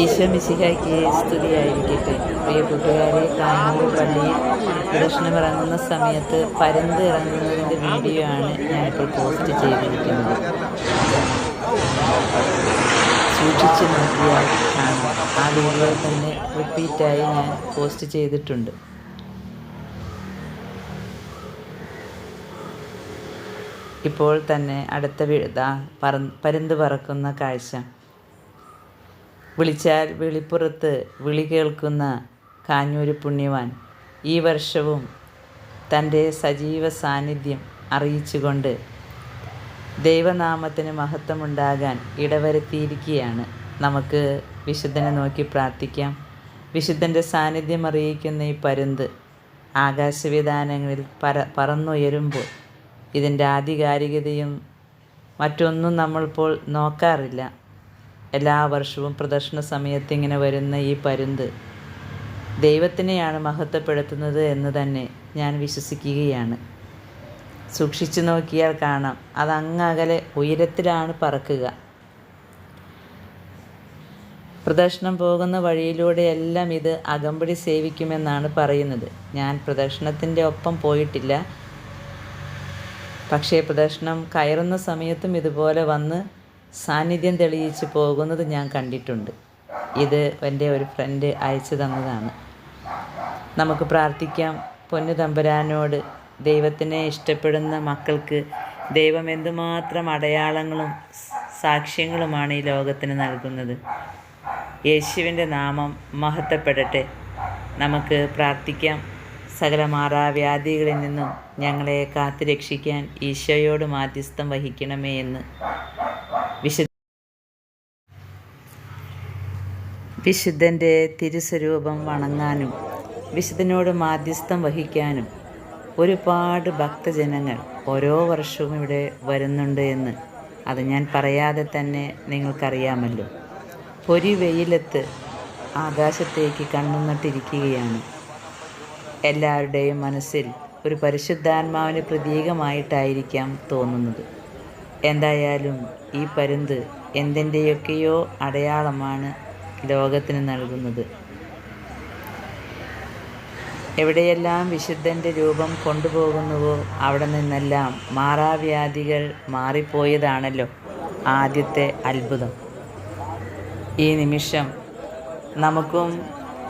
ഈശോ മിശിഹായ്ക്ക് സ്തുതിയായിരിക്കട്ടെ. പ്രിയ കൂട്ടുകാരെ കായംകൂർ പള്ളിയിൽ പ്രദർശനം ഇറങ്ങുന്ന സമയത്ത് പരന്ത് ഇറങ്ങുന്നതിന്റെ വീഡിയോ ആണ് ഞാനിപ്പോൾ പോസ്റ്റ് ചെയ്തിരിക്കുന്നത്. സൂക്ഷിച്ച് നോക്കിയാൽ കാണാം. ആ വീഡിയോ തന്നെ റിപ്പീറ്റായി ഞാൻ പോസ്റ്റ് ചെയ്തിട്ടുണ്ട്. ഇപ്പോൾ തന്നെ അടുത്ത വീഴ്താ പറ പരുന്ത് പറക്കുന്ന കാഴ്ച. വിളിച്ചാൽ വിളിപ്പുറത്ത് വിളി കേൾക്കുന്ന കാഞ്ഞൂര് പുണ്യവാൻ ഈ വർഷവും തന്റെ സജീവ സാന്നിധ്യം അറിയിച്ചുകൊണ്ട് ദൈവനാമത്തിന് മഹത്വമുണ്ടാകാൻ ഇടവരുത്തിയിരിക്കുകയാണ്. നമുക്ക് വിശുദ്ധനെ നോക്കി പ്രാർത്ഥിക്കാം. വിശുദ്ധന്റെ സാന്നിധ്യം അറിയിക്കുന്ന ഈ പരുന്ത് ആകാശവിധാനങ്ങളിൽ പര പറന്നുയരുമ്പോൾ ഇതിന്റെ ആധികാരികതയും മറ്റൊന്നും നമ്മളിപ്പോൾ നോക്കാറില്ല. എല്ലാ വർഷവും പ്രദർശന സമയത്ത് ഇങ്ങനെ വരുന്ന ഈ പരുന്ത് ദൈവത്തിനെയാണ് മഹത്വപ്പെടുത്തുന്നത് എന്ന് തന്നെ ഞാൻ വിശ്വസിക്കുകയാണ്. സൂക്ഷിച്ചു നോക്കിയാൽ കാണാം. അത് അങ്ങകലെ ഉയരത്തിലാണ് പറക്കുക. പ്രദർശനം പോകുന്ന വഴിയിലൂടെയെല്ലാം ഇത് അകമ്പടി സേവിക്കുമെന്നാണ് പറയുന്നത്. ഞാൻ പ്രദക്ഷിണത്തിന്റെ ഒപ്പം പോയിട്ടില്ല. പക്ഷേ പ്രദർശനം കയറുന്ന സമയത്തും ഇതുപോലെ വന്ന് സാന്നിധ്യം തെളിയിച്ച് പോകുന്നത് ഞാൻ കണ്ടിട്ടുണ്ട്. ഇത് എന്റെ ഒരു ഫ്രണ്ട് അയച്ചു തന്നതാണ്. നമുക്ക് പ്രാർത്ഥിക്കാം. പൊന്നു തമ്പുരാനോട് ദൈവത്തിനെ ഇഷ്ടപ്പെടുന്ന മക്കൾക്ക് ദൈവം എന്തുമാത്രം അടയാളങ്ങളും സാക്ഷ്യങ്ങളുമാണ് ഈ ലോകത്തിന് നൽകുന്നത്. യേശുവിന്റെ നാമം മഹത്വപ്പെടട്ടെ. നമുക്ക് പ്രാർത്ഥിക്കാം. സകല മാറാവ്യാധികളിൽ നിന്നും ഞങ്ങളെ കാത്തു രക്ഷിക്കാൻ ഈശോയോട് മാധ്യസ്ഥം വഹിക്കണമേ എന്ന് വിശുദ്ധ വിശുദ്ധന്റെ തിരുസ്വരൂപം വണങ്ങാനും വിശുദ്ധനോട് മാധ്യസ്ഥം വഹിക്കാനും ഒരുപാട് ഭക്തജനങ്ങൾ ഓരോ വർഷവും ഇവിടെ വരുന്നുണ്ട് എന്ന് അത് ഞാൻ പറയാതെ തന്നെ നിങ്ങൾക്കറിയാമല്ലോ. ഒരു വെയിലത്ത് ആകാശത്തേക്ക് കണ്ണുന്നിട്ടിരിക്കുകയാണ് എല്ലാവരുടെയും മനസ്സിൽ ഒരു പരിശുദ്ധാത്മാവിന് പ്രതീകമായിട്ടായിരിക്കാം തോന്നുന്നത്. എന്തായാലും ഈ പരുന്ത് എന്തിന്റെയൊക്കെയോ അടയാളമാണ് ലോകത്തിന് നൽകുന്നത്. എവിടെയെല്ലാം വിശുദ്ധന്റെ രൂപം കൊണ്ടുപോകുന്നുവോ അവിടെ നിന്നെല്ലാം മാറാവ്യാധികൾ മാറിപ്പോയതാണല്ലോ ആദ്യത്തെ അത്ഭുതം. ഈ നിമിഷം നമുക്കും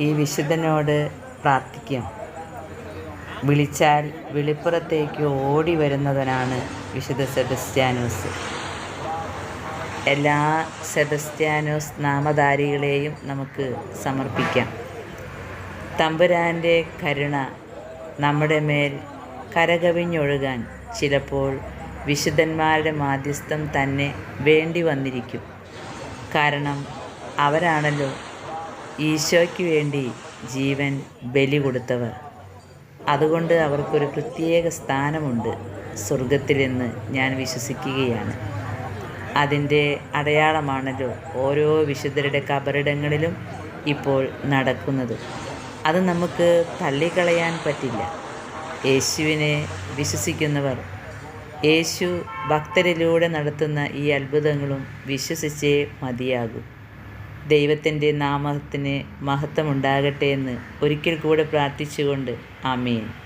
ഈ വിശുദ്ധനോട് പ്രാർത്ഥിക്കാം. വിളിച്ചാൽ വിളിപ്പുറത്തേക്ക് ഓടി വരുന്നവനാണ് വിശുദ്ധ സെബസ്ത്യാനോസ് എല്ലാ സെബസ്റ്റ്യാനോസ് നാമധാരികളെയും നമുക്ക് സമർപ്പിക്കാം. തമ്പുരാന്റെ കരുണ നമ്മുടെ മേൽ കരകവിഞ്ഞൊഴുകാൻ ചിലപ്പോൾ വിശുദ്ധന്മാരുടെ മാധ്യസ്ഥം തന്നെ വേണ്ടി വന്നിരിക്കും. കാരണം അവരാണല്ലോ ഈശോയ്ക്ക് വേണ്ടി ജീവൻ ബലി കൊടുത്തവർ. അതുകൊണ്ട് അവർക്കൊരു പ്രത്യേക സ്ഥാനമുണ്ട് സ്വർഗത്തിലെന്ന് ഞാൻ വിശ്വസിക്കുകയാണ്. അതിന്റെ അടയാളമാണല്ലോ ഓരോ വിശുദ്ധരുടെ കബറിടങ്ങളിലും ഇപ്പോൾ നടക്കുന്നത്. അത് നമുക്ക് തള്ളിക്കളയാൻ പറ്റില്ല. യേശുവിനെ വിശ്വസിക്കുന്നവർ യേശു ഭക്തരിലൂടെ നടത്തുന്ന ഈ അത്ഭുതങ്ങളും വിശ്വസിച്ചേ മതിയാകൂ. ദൈവത്തിന്റെ നാമത്തിന് മഹത്വമുണ്ടാകട്ടെ എന്ന് ഒരിക്കൽ കൂടെ പ്രാർത്ഥിച്ചുകൊണ്ട് ആമേൻ.